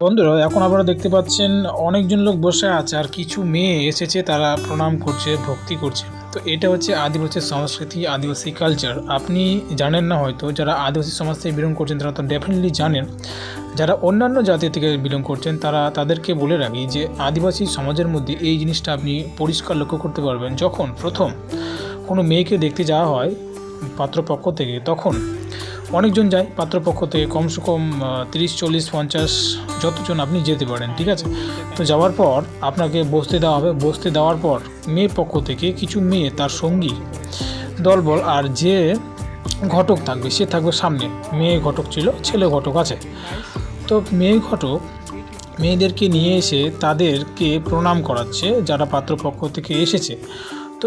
বন্ধুরা, এখন আপনারা দেখতে পাচ্ছেন অনেকজন লোক বসে আছে আর কিছু মেয়ে এসেছে, তারা প্রণাম করছে, ভক্তি করছে। তো এটা হচ্ছে আদিবাসী সংস্কৃতি, আদিবাসী কালচার আপনি জানেন না হয়তো, যারা আদিবাসী সমাজ থেকে বিলং করছেন, তারা তো ডেফিনেটলি জানেন। যারা অন্যান্য জাতি থেকে বিলং করছেন, তারা তাদেরকে বলে রাখি যে, আদিবাসী সমাজের মধ্যে এই জিনিসটা আপনি পরিষ্কার লক্ষ্য করতে পারবেন। যখন প্রথম কোনো মেয়েকে দেখতে যাওয়া হয় পাত্রপক্ষ থেকে, তখন অনেকজন যায় পাত্রপক্ষ থেকে, কমসে কম তিরিশ, চল্লিশ, পঞ্চাশ, যতজন আপনি যেতে পারেন, ঠিক আছে? তো যাওয়ার পর আপনাকে বসতে দেওয়া হবে। বসতে দেওয়ার পর মেয়ে পক্ষ থেকে কিছু মেয়ে তার সঙ্গী, দলবল আর যে ঘটক থাকবে, সে থাকবে সামনে। মেয়ে ঘটক ছিল, ছেলে ঘটক আছে। তো মেয়ে ঘটক মেয়েদেরকে নিয়ে এসে তাদেরকে প্রণাম করাচ্ছে, যারা পাত্রপক্ষ থেকে এসেছে।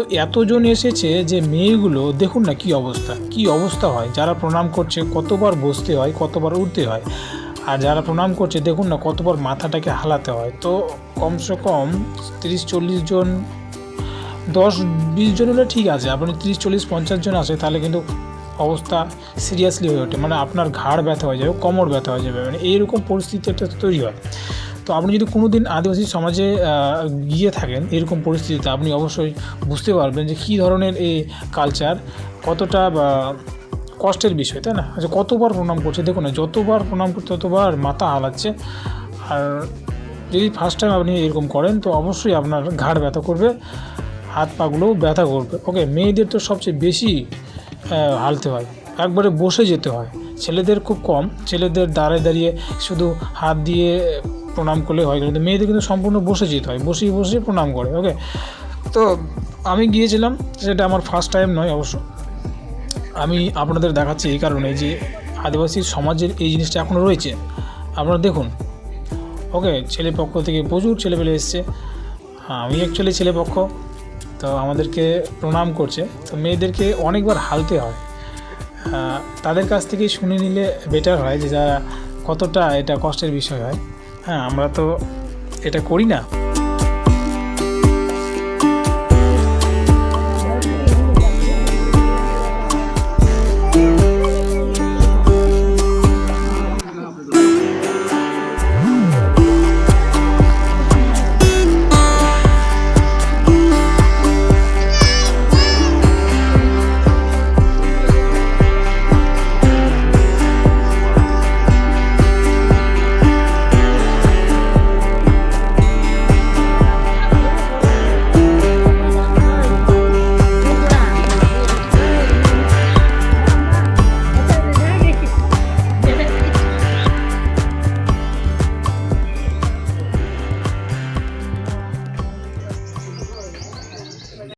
তো এতজন এসেছে যে মেয়েগুলো, দেখুন না কি অবস্থা কি অবস্থা হয়। যারা প্রণাম করছে, কতবার বসতে হয়, কতবার উঠতে হয়। আর যারা প্রণাম করছে, দেখুন না কতবার মাথাটাকে হালাতে হয়। তো কমসে কম তিরিশ চল্লিশ জন, দশ বিশ জন হলে ঠিক আছে। আপনি তিরিশ চল্লিশ পঞ্চাশ জন আসে তাহলে কিন্তু অবস্থা সিরিয়াসলি হয়ে ওঠে। মানে আপনার ঘাড় ব্যথা হয়ে যাবে, কোমর ব্যথা হয়ে যাবে। মানে এইরকম পরিস্থিতি একটা তৈরি হয়। তো আপনি যদি কোনো দিন আদিবাসী সমাজে গিয়ে থাকেন এরকম পরিস্থিতিতে, আপনি অবশ্যই বুঝতে পারবেন যে কী ধরনের এই কালচার কতটা, বা, কষ্টের বিষয়, তাই না? আচ্ছা কতবার প্রণাম করছে? দেখুন না যতবার প্রণাম করছে, ততবার মাথা হালাচ্ছে। আর যদি ফার্স্ট টাইম আপনি এরকম করেন, তো অবশ্যই আপনার ঘাড় ব্যথা করবে, হাত পাগুলোও ব্যথা করবে। ওকে মেয়েদের তো সবচেয়ে বেশি হালতে হয়। একবারে বসে যেতে হয়। ছেলেদের খুব কম। ছেলেদের দাঁড়ায় দাঁড়িয়ে শুধু হাত দিয়ে প্রণাম করলে হয় কিন্তু মেয়েদের কিন্তু সম্পূর্ণ বসে যেতে হয় বসেই বসে প্রণাম করে ওকে তো আমি গিয়েছিলাম সেটা আমার ফার্স্ট টাইম নয় অবশ্য। আমি আপনাদের দেখাচ্ছি এই কারণে যে আদিবাসী সমাজের এই জিনিসটা এখনও রয়েছে। আপনারা দেখুন ওকে ছেলে পক্ষ থেকে প্রচুর ছেলেপেলে এসছে। হ্যাঁ, আমি অ্যাকচুয়ালি ছেলে পক্ষ তো আমাদেরকে প্রণাম করছে। তো মেয়েদেরকে অনেকবার হালতে হয়। আহ, তাদের কাছ থেকে শুনে নিলে বেটার হয় যে যারা কতটা এটা কষ্টের বিষয় হয়। হ্যাঁ আমরা তো এটা করি না।